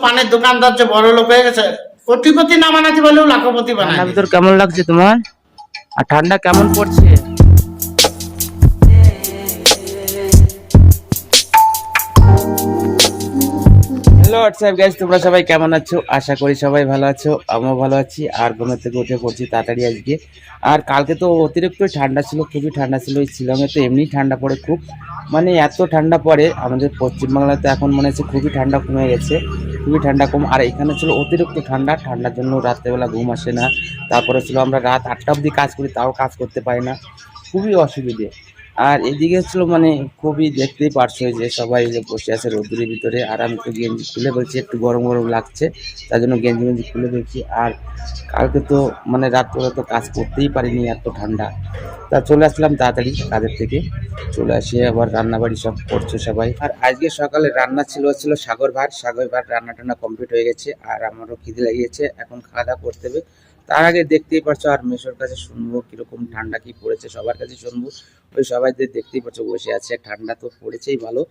পানের দোকানদার যে বড় লোক হয়ে গেছে কোটিপতি না বানাতে বলেও লাখপতি বানায় ভিতর কেমন লাগছে তোমার? আর ঠান্ডা কেমন পড়ছে? হ্যালো হোয়াটসঅ্যাপ গাইজ তোমরা সবাই কেমন আছো? আশা করি সবাই ভালো আছো আমিও ভালো আছি আর ঘুমের থেকে উঠে পড়ছি তাড়াতাড়ি আজকে। আর কালকে তো অতিরিক্ত ঠান্ডা ছিল খুবই ঠান্ডা ছিল এই শিলংয়ে তো এমনি ঠান্ডা পড়ে খুব। মানে এত ঠান্ডা পড়ে আমাদের পশ্চিমবাংলাতে এখন মনে হচ্ছে খুবই ঠান্ডা কমে গেছে। খুবই ঠান্ডা কম। আর এখানে ছিল অতিরিক্ত ঠান্ডা, ঠান্ডার জন্য রাত্রেবেলা ঘুম আসে না। তারপরে ছিল আমরা রাত আটটা অবধি কাজ করি, তাও কাজ করতে পারি না। খুবই অসুবিধে। আর এদিকে ছিল মানে খুবই দেখতেই পারছ যে সবাই যে বসে আছে রোদ্রের ভিতরে। আর আমি তো গেঞ্জি খুলে বলছি, একটু গরম গরম লাগছে, তার জন্য গেঞ্জি গেঞ্জি খুলে বলছি। আর কালকে তো মানে রাত্রে তো কাজ করতেই পারিনি, এত ঠান্ডা। তা চলে আসলাম তাড়াতাড়ি কাজের থেকে। চলে আসে আবার রান্নাবাড়ি সব করছে সবাই। আর আজকে সকালে রান্না ছিল ছিল সাগর ভাত। সাগর ভাত রান্না টান্না কমপ্লিট হয়ে গেছে, আর আমারও খিদে লেগেছে এখন খাওয়া দাওয়া করতে হবে। তার আগে দেখতেই পারছ আর মেশোর কাছে শুনব কীরকম ঠান্ডা কি পড়েছে, সবার কাছে শুনব। ওই সবাই যে দেখতেই পাচ্ছ বসে আছে, ঠান্ডা তো পড়েছেই ভালো।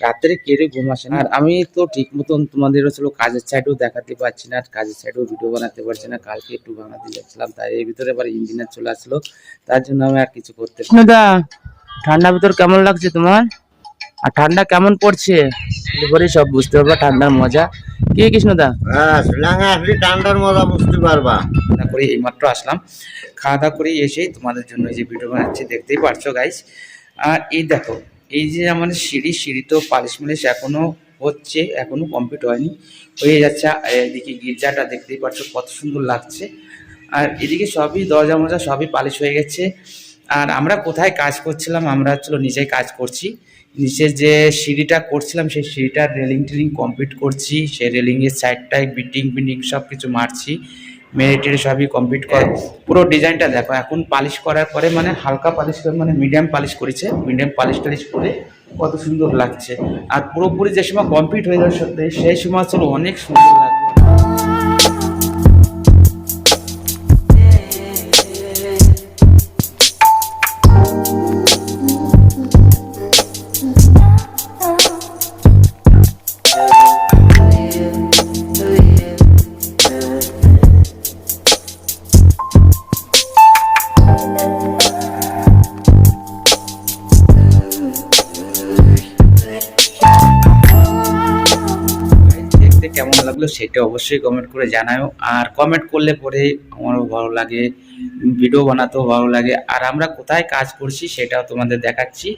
রাত্রে কেড়ে ঘুম আসে না? আর আমি তো ঠিক মতন তোমাদের হচ্ছিল কাজের সাইডেও দেখাতে পারছি না, আর কাজের সাইডেও ভিডিও বানাতে পারছি না। কালকে একটু বানাতে যাচ্ছিলাম, তাই এর ভিতরে আবার ইঞ্জিনিয়ার চলে আসলো। তার জন্য আমি আর কিছু করতে দা ঠান্ডার ভিতর কেমন লাগছে তোমার? আর ঠান্ডা কেমন পড়ছে? এবারে সব বুঝতে পারবা ঠান্ডার মজা। কি কৃষ্ণদা? আসলে ঠান্ডার মজা বুঝতে পারবা। করে এইমাত্র আসলাম। খাওয়া দাওয়া করে এসেই তোমাদের জন্য এই যে ভিডিও বানাচ্ছি দেখতেই পারছ গাইস আর এই দেখো এই যে আমাদের সিঁড়ি সিঁড়ি তো পালিশ মালিশ এখনও হচ্ছে এখনও কমপ্লিট হয়নি। হয়ে যাচ্ছে এদিকে গির্জাটা দেখতেই পারছ কত সুন্দর লাগছে। আর এদিকে সবই দরজা মজা সবই পালিশ হয়ে গেছে। আর আমরা কোথায় কাজ করছিলাম আমরা হচ্ছিল নিজেই কাজ করছি। নিচে যে সিঁড়িটা করছিলাম সেই সিঁড়িটার রেলিং টেলিং কমপ্লিট করছি। সেই রেলিংয়ের সাইডটায় বিল্ডিং বিটিং সব কিছু মারছি। মেরে টেরে সবই কমপ্লিট কর পুরো ডিজাইনটা দেখো এখন পালিশ করার পরে মানে হালকা পালিশ করে মানে মিডিয়াম পালিশ করেছে। মিডিয়াম পালিশ টালিশ করে কত সুন্দর লাগছে। আর পুরোপুরি যে সময় কমপ্লিট হয়ে যাওয়ার সত্ত্বে সেই সময় ছিল অনেক সুন্দর লাগবে দেখতে কেমন লাগল সেটা অবশ্যই কমেন্ট করে জানাও আর কমেন্ট করলে পরে আমারও ভালো লাগে ভিডিও বানাতেও ভালো লাগে। আর আমরা কোথায় কাজ করছি সেটাও তোমাদের দেখাচ্ছি।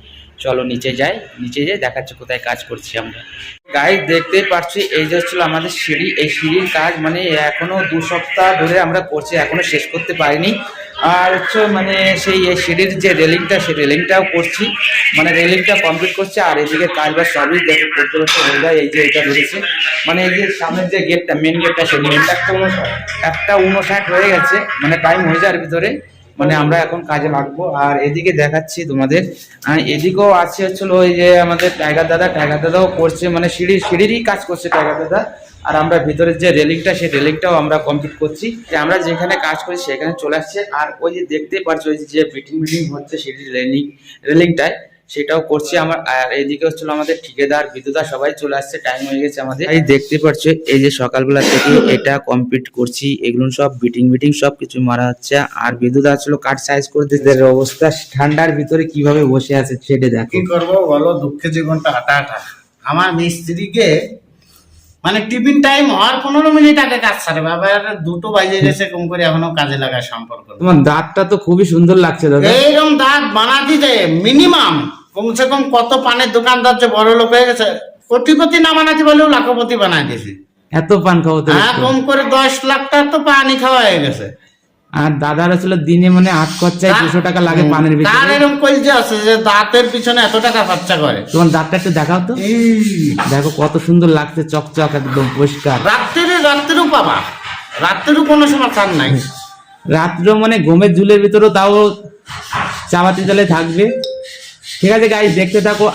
চলো নিচে যাই নিচে যাই দেখাচ্ছি কোথায় কাজ করছি আমরা। গাইজ দেখতেই পারছি, এই যে হচ্ছিল আমাদের সিঁড়ি। এই সিঁড়ির কাজ মানে এখনও দু সপ্তাহ ধরে আমরা করছি, এখনও শেষ করতে পারিনি। আর হচ্ছে মানে সেই সিঁড়ির যে রেলিংটা সেই রেলিংটাও করছি। মানে রেলিংটা কমপ্লিট করছে আর এদিকে কাজ বাজ সবই দেখো, করতে করতে হয়ে যায় এই যে এটা ধরেছে। মানে এই যে সামনের যে গেটটা মেন গেটটা সেই মেনটা একটা উনষাট একটা উনষাট হয়ে গেছে। মানে টাইম হয়ে যাওয়ার ভিতরে। মানে আমরা এখন কাজে লাগবো। আর এদিকে দেখাচ্ছি তোমাদের। এদিকেও আছে হচ্ছিল ওই যে আমাদের টাইগার দাদা। টাইগার দাদাও করছে। মানে সিঁড়ি সিঁড়িরই কাজ করছে টাইগার দাদা। আর আমরা ভিতরের যে রেলিংটা সেই রেলিংটাও আমরা কমপ্লিট করছি। যে আমরা যেখানে কাজ করি সেখানে চলে আসছে। আর ওই যে দেখতেই পারছ ওই যে মিটিং মিটিং হচ্ছে সিঁড়ির রেলিং রেলিংটায়। সেটাও করছি আমার। আর এদিকে হচ্ছিল আমাদের ঠিকাদার বিদ্যুতা সবাই চলে আসছে। টাইম হয়ে গেছে আমাদের। এই দেখতে পাচ্ছ এই যে সকালবেলা থেকে এটা কমপ্লিট করছি। এগুলো সব বিটিং বিটিং সব কিছু মারা হচ্ছে। আর বিদ্যুৎ আসলো কাঠ সাইজ করে দিতে অবস্থা ঠান্ডার ভিতরে কীভাবে বসে আছে সেটা দেখো। কি করব বলো দুঃখে জীবনটা হাঁটা হাঁটা। আমার মিস্ত্রিকে মানে টিফিন টাইম হওয়ার পনেরো মিনিট আগে কাজ সারে বাবা দুটো বাজে গেছে কম করে এখনও কাজে লাগায় সম্পর্ক তোমার দাঁতটা তো খুবই সুন্দর লাগছে দাদা। এইরকম দাঁত বানাতে যায় মিনিমাম কমসে কম কত পানের দোকানদার যে বড় লোক হয়ে গেছে কোটিপতি না বানাতে বলেও লাখপতি বানাই দিয়েছে। এত পান খাওয়াতে হ্যাঁ কম করে দশ লাখ টাকা তো পানি খাওয়া হয়ে গেছে। আর দাদার আসলে দিনে মানে আট খরচায় দুশো টাকা লাগে পানের তার ভিতরে এরকম কলজে আছে যে দাঁতের পিছনে এত টাকা খরচা করে। তোমার দাঁতটা একটু দেখাও তো। দেখো কত সুন্দর লাগছে চকচক একদম পরিষ্কার। রাত্রে রাত্রেও পাবা। রাত্রেও কোনো সমস্যা নাই। রাত্রেও মানে ঘুমের ঝুলের ভিতরেও তাও চাবাতি জলে থাকবে। ঠিক আছে গাইজ দেখতে থাকো।